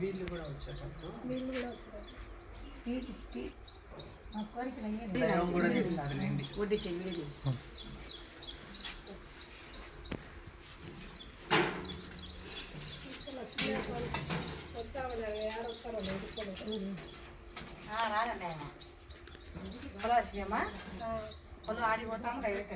వీళ్ళు కూడా వచ్చేటప్పుడు వీళ్ళు కూడా వస్తారు స్పీడ్ స్పీడ్ మా కోరికలు అయ్యేది దైవం కూడా తీస్తారులేండి వడ్డీ చెయ్యి రాదండి ఆయన పొలం వచ్చామా పొలం ఆడిపోతాము డైరెక్ట్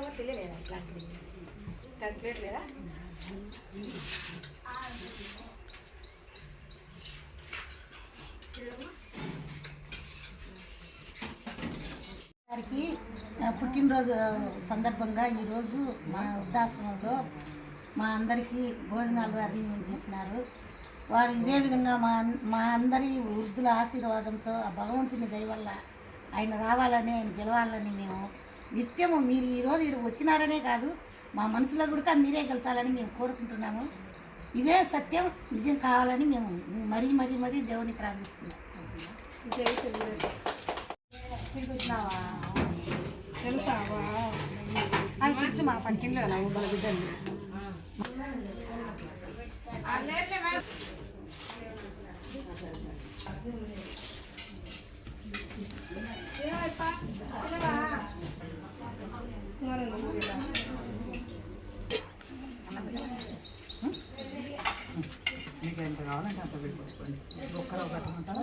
మీకేమో తెలియలేదా ఇట్లాంటివి క్యాల్కులేట్ లేదా? గారికి పుట్టినరోజు సందర్భంగా ఈరోజు మా వృద్ధాశ్రమంలో మా అందరికీ భోజనాలు అరేంజ్మెంట్ చేసినారు. వారు ఇదే విధంగా మా మా అందరి వృద్ధుల ఆశీర్వాదంతో ఆ భగవంతుని దయవల్ల ఆయన రావాలని ఆయన గెలవాలని మేము నిత్యము మీరు ఈరోజు ఇక్కడ వచ్చినారనే కాదు మా మనసులో కూడా మీరే గెలిచాలని మేము కోరుకుంటున్నాము. ఇదే సత్యం నిజం కావాలని మేము మరీ మరీ మరీ దేవుని ప్రార్థిస్తున్నాం. ఇక్కడికి వచ్చినావా అది తెలుసు మా పక్కింట్లో నా ఊళ్ళో బిడ్డలు. మీకు ఎంత కావాలంటే అంత పెట్టుకోండి. ఒక్కరు ఒకటి ఉంటారా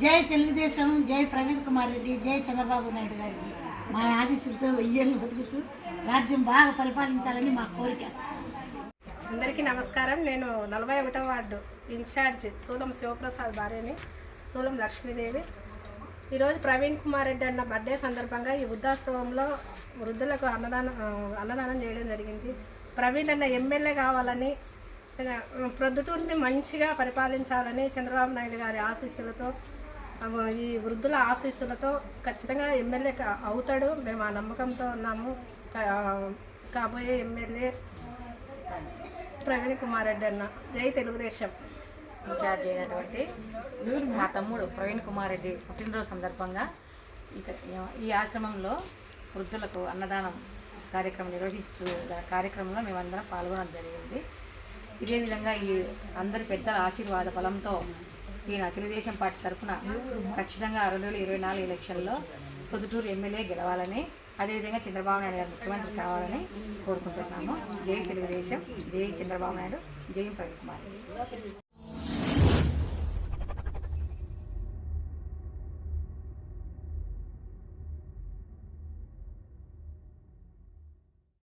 జై తెలుగుదేశం జై ప్రవీణ్ కుమార్ రెడ్డి జై చంద్రబాబు నాయుడు గారికి మా ఆశీస్సులతో వెయ్యేళ్ళు బతుకుతూ రాజ్యం బాగా పరిపాలించాలని మా కోరిక. అందరికీ నమస్కారం. నేను నలభై ఒకటో వార్డు ఇన్ఛార్జ్ సూలం శివప్రసాద్ భార్యని సూలం లక్ష్మీదేవి. ఈరోజు ప్రవీణ్ కుమార్ రెడ్డి అన్న బర్త్డే సందర్భంగా ఈ వృద్ధాశ్రమంలో వృద్ధులకు అన్నదానం అన్నదానం చేయడం జరిగింది. ప్రవీణ్ అన్న ఎమ్మెల్యే కావాలని ప్రొద్దుటూరుని మంచిగా పరిపాలించాలని చంద్రబాబు నాయుడు గారి ఆశీస్సులతో ఈ వృద్ధుల ఆశీస్సులతో ఖచ్చితంగా ఎమ్మెల్యే అవుతాడు. మేము ఆ నమ్మకంతో ఉన్నాము. కా- కాబోయే ఎమ్మెల్యే ప్రవీణ్ కుమార్ రెడ్డి అన్న. జై తెలుగుదేశం. ఇన్ఛార్జ్ అయినటువంటి మా తమ్ముడు ప్రవీణ్ కుమార్ రెడ్డి పుట్టినరోజు సందర్భంగా ఇక్కడ ఈ ఆశ్రమంలో వృద్ధులకు అన్నదానం కార్యక్రమం నిర్వహిస్తూ కార్యక్రమంలో మేమందరం పాల్గొనడం జరిగింది. ఇదే విధంగా ఈ అందరి పెద్దల ఆశీర్వాద బలంతో ఈయన తెలుగుదేశం పార్టీ తరఫున ఖచ్చితంగా రెండు వేల ఇరవై నాలుగు ఎలక్షన్లో పొద్దుటూరు ఎమ్మెల్యే గెలవాలని అదేవిధంగా చంద్రబాబు నాయుడు గారు ముఖ్యమంత్రి కావాలని కోరుకుంటున్నాము. జై తెలుగుదేశం జై చంద్రబాబు నాయుడు జై ప్రవీణ్ కుమార్.